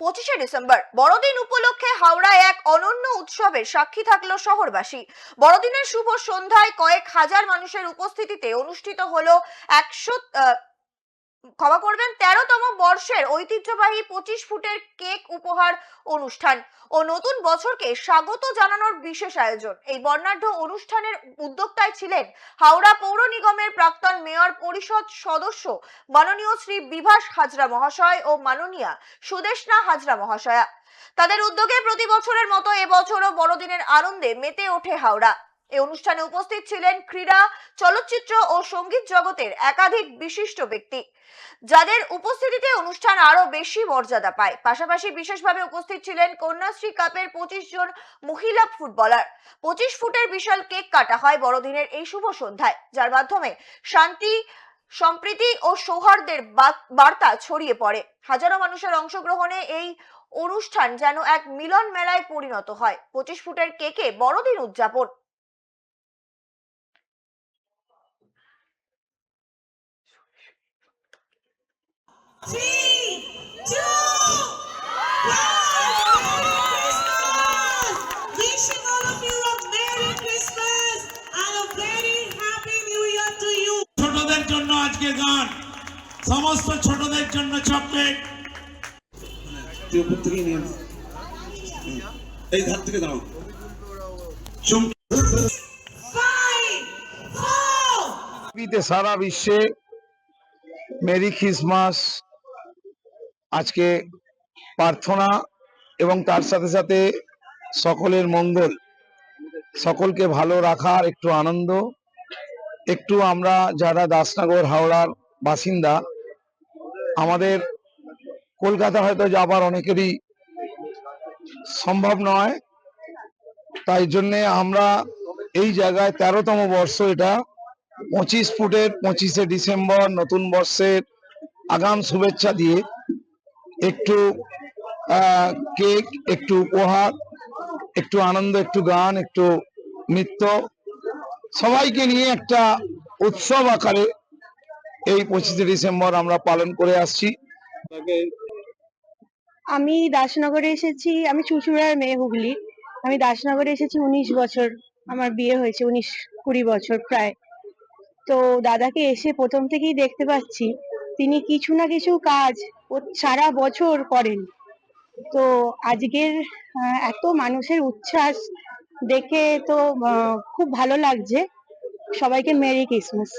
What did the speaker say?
পঁচিশে ডিসেম্বর, বড়দিন উপলক্ষে হাওড়ায় এক অনন্য উৎসবের সাক্ষী থাকল শহরবাসী। বড়দিনের শুভ সন্ধ্যায় কয়েক হাজার মানুষের উপস্থিতিতে অনুষ্ঠিত হলো একশো ক্ষমা করবেন, তেরোতম বর্ষের ঐতিহ্যবাহী পঁচিশ ফুটের কেক উপহার অনুষ্ঠান ও নতুন বছরকে স্বাগত জানানোর বিশেষ আয়োজন। এই বর্ণাঢ্য অনুষ্ঠানের উদ্যোক্তায় ছিলেন হাওড়া পৌর নিগমের প্রাক্তন মেয়র পরিষদ সদস্য মাননীয় শ্রী বিভাস হাজরা মহাশয় ও মাননীয়া সুদেশনা হাজরা মহাশয়া। তাদের উদ্যোগে প্রতি বছরের মতো এবছরও বড়দিনের আনন্দে মেতে ওঠে হাওড়া। এই অনুষ্ঠানে উপস্থিত ছিলেন ক্রীড়া, চলচ্চিত্র ও সংগীত জগতের একাধিক বিশিষ্ট ব্যক্তি। যাদের উপস্থিতিতে অনুষ্ঠান আরও বেশি মর্যাদা পায়। পাশাপাশি বিশেষভাবে উপস্থিত ছিলেন কন্যাশ্রী কাপের পঁচিশ জন মহিলা ফুটবলার। পঁচিশ ফুটের বিশাল কেক কাটা হয় বড়দিনের এই শুভ সন্ধ্যায়, যার মাধ্যমে শান্তি, সম্প্রীতি ও সৌহার্দ্যের বা- বার্তা ছড়িয়ে পড়ে। হাজারো মানুষের অংশগ্রহণে এই অনুষ্ঠান যেন এক মিলন মেলায় পরিণত হয়। পঁচিশ ফুটের কেকে বড়দিন উদযাপন। ছোটদের জন্য আজকে গান। সমস্ত ছোটদের জন্য চকলেট। এই ধার থেকে দাও সারা বিশ্বে। মেরি খ্রিসমাস আজকে প্রার্থনা এবং তার সাথে সাথে সকলের মঙ্গল। সকলকে ভালো রাখার একটু আনন্দ। একটু আমরা যারা দাসনগর হাওড়ার বাসিন্দা, আমাদের কলকাতা হয়তো যাবার অনেকেরই সম্ভব নয়। তাই জন্যে আমরা এই জায়গায় তেরোতম বর্ষ এটা পঁচিশ ফুটের পঁচিশে ডিসেম্বর নতুন বর্ষের আগাম শুভেচ্ছা দিয়ে একটু কেক, একটু উপহার, একটু আনন্দ, একটু গান, একটু নৃত্য। সবাইকে নিয়ে একটা উৎসব আকারে এই পঁচিশে ডিসেম্বর আমরা পালন করে আসছি। আমি দাসনগরে এসেছি, আমি চুচুড়ার মেয়ে হুগলি। আমি দাসনগরে এসেছি উনিশ বছর, আমার বিয়ে হয়েছে উনিশ কুড়ি বছর প্রায়। তো দাদাকে এসে প্রথম থেকেই দেখতে পাচ্ছি। তিনি কিছু না কিছু কাজ সারা বছর করেন। তো আজকের এত মানুষের উচ্ছ্বাস দেখে তো খুব ভালো লাগছে। সবাইকে মেরি ক্রিসমাস।